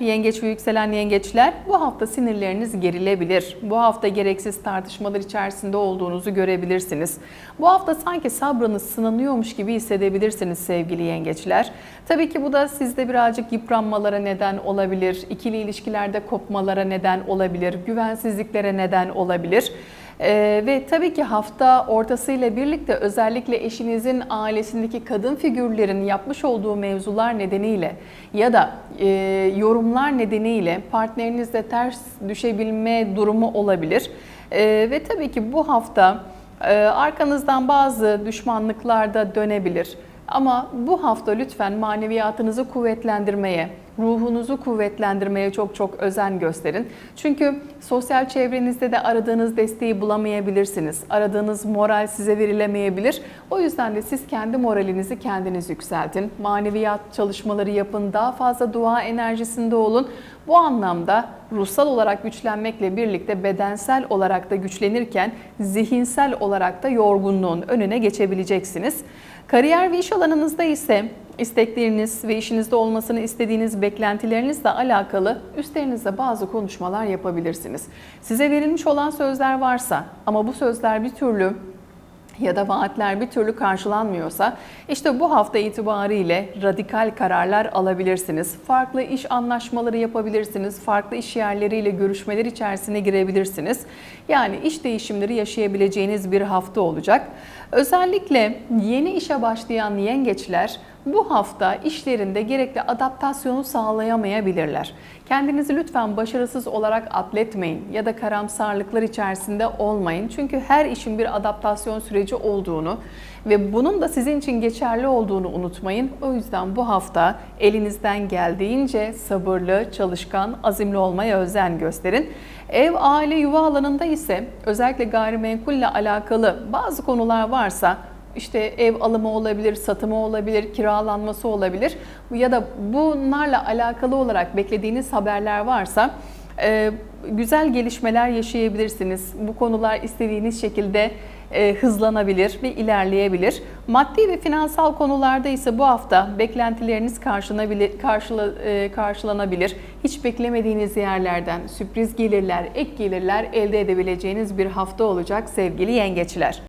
Yengeç ve yükselen yengeçler bu hafta sinirleriniz gerilebilir. Bu hafta gereksiz tartışmalar içerisinde olduğunuzu görebilirsiniz. Bu hafta sanki sabrınız sınanıyormuş gibi hissedebilirsiniz sevgili yengeçler. Tabii ki bu da sizde birazcık yıpranmalara neden olabilir, ikili ilişkilerde kopmalara neden olabilir, güvensizliklere neden olabilir. Ee, ve tabii ki hafta ortasıyla birlikte özellikle eşinizin ailesindeki kadın figürlerin yapmış olduğu mevzular nedeniyle ya da e, yorumlar nedeniyle partnerinizle ters düşebilme durumu olabilir. Ee, ve tabii ki bu hafta e, arkanızdan bazı düşmanlıklar da dönebilir. Ama bu hafta lütfen maneviyatınızı kuvvetlendirmeye, ruhunuzu kuvvetlendirmeye çok çok özen gösterin. Çünkü sosyal çevrenizde de aradığınız desteği bulamayabilirsiniz. Aradığınız moral size verilemeyebilir. O yüzden de siz kendi moralinizi kendiniz yükseltin. Maneviyat çalışmaları yapın, daha fazla dua enerjisinde olun. Bu anlamda ruhsal olarak güçlenmekle birlikte bedensel olarak da güçlenirken zihinsel olarak da yorgunluğun önüne geçebileceksiniz. Kariyer ve iş alanınızda ise istekleriniz ve işinizde olmasını istediğiniz beklentilerinizle alakalı üstlerinizde bazı konuşmalar yapabilirsiniz. Size verilmiş olan sözler varsa ama bu sözler bir türlü ya da vaatler bir türlü karşılanmıyorsa işte bu hafta itibariyle radikal kararlar alabilirsiniz. Farklı iş anlaşmaları yapabilirsiniz. Farklı iş yerleriyle görüşmeler içerisine girebilirsiniz. Yani iş değişimleri yaşayabileceğiniz bir hafta olacak. Özellikle yeni işe başlayan yengeçler bu hafta işlerinde gerekli adaptasyonu sağlayamayabilirler. Kendinizi lütfen başarısız olarak atletmeyin ya da karamsarlıklar içerisinde olmayın. Çünkü her işin bir adaptasyon süreci olduğunu ve bunun da sizin için geçerli olduğunu unutmayın. O yüzden bu hafta elinizden geldiğince sabırlı, çalışkan, azimli olmaya özen gösterin. Ev, aile, yuva alanında ise özellikle gayrimenkulle alakalı bazı konular varsa işte ev alımı olabilir, satımı olabilir, kiralanması olabilir ya da bunlarla alakalı olarak beklediğiniz haberler varsa e, güzel gelişmeler yaşayabilirsiniz. Bu konular istediğiniz şekilde e, hızlanabilir ve ilerleyebilir. Maddi ve finansal konularda ise bu hafta beklentileriniz e, karşılanabilir. Hiç beklemediğiniz yerlerden sürpriz gelirler, ek gelirler elde edebileceğiniz bir hafta olacak sevgili yengeçler.